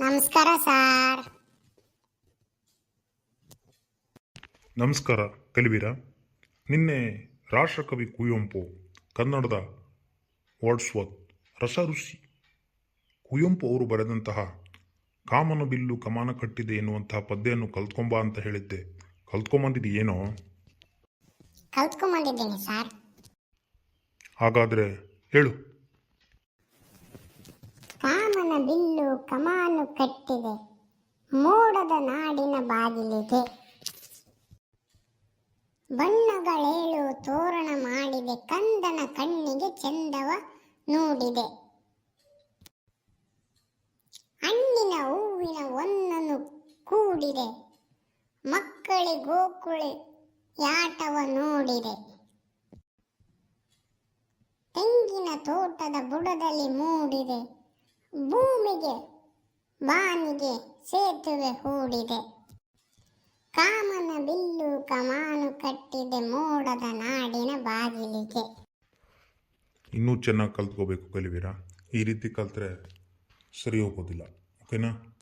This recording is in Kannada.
ನಮಸ್ಕಾರ ಸರ್. ನಮಸ್ಕಾರ ಕಲಿವೀರ ನಿನ್ನೆ ರಾಷ್ಟ್ರಕವಿ ಕುವೆಂಪು ಕನ್ನಡದ ವರ್ಡ್ಸ್ವತ್ ರಸಋಷಿ. ಕುವೆಂಪು ಅವರು ಬರೆದಂತಹ ಕಾಮನ ಬಿಲ್ಲು ಕಮಾನ ಕಟ್ಟಿದೆ ಎನ್ನುವಂತಹ ಪದ್ಯವನ್ನು ಕಲ್ತ್ಕೊಂಬ ಅಂತ ಹೇಳಿದ್ದೆ. ಕಲ್ತ್ಕೊಂಬಂದಿದ್ದು ಏನೋ? ಕಲ್ತ್ಕೊಂಬಂದಿದ್ದೀನಿ ಸರ್. ಹಾಗಾದರೆ ಹೇಳು. ಕಾಮನ ಬಿಲ್ಲು ಕಮಾನು ಕಟ್ಟಿದೆ. ಮೋಡದ ನಾಡಿನ ಬಾಗಿಲಿದೆ. ಬಣ್ಣಗಳೇಳು ತೋರಣ ಮಾಡಿದೆ. ಕಂದನ ಕಣ್ಣಿಗೆ ಚಂದವ ನೋಡಿದೆ. ಹಣ್ಣಿನ ಹೂವಿನ ಒಂದನ್ನು ಕೂಡಿದೆ. ಮಕ್ಕಳಿ ಗೋಕುಳಿ ಯಾಟವ ನೋಡಿದೆ. ತೆಂಗಿನ ತೋಟದ ಬುಡದಲ್ಲಿ ಮೂಡಿದೆ. ಭೂಮಿಗೆ ಬಾನಿಗೆ ಸೇತುವೆ ಹೂಡಿದೆ. ಕಾಮನ ಬಿಲ್ಲು ಕಮಾನು ಕಟ್ಟಿದೆ ಮೋಡದ ನಾಡಿನ ಬಾಗಿಲಿಗೆ. ಇನ್ನೂ ಚೆನ್ನಾಗಿ ಕಲ್ತ್ಕೋಬೇಕು ಕಲಿವೀರ. ಈ ರೀತಿ ಕಲ್ತ್ರೆ ಸರಿ ಹೋಗೋದಿಲ್ಲ. ಓಕೆನಾ?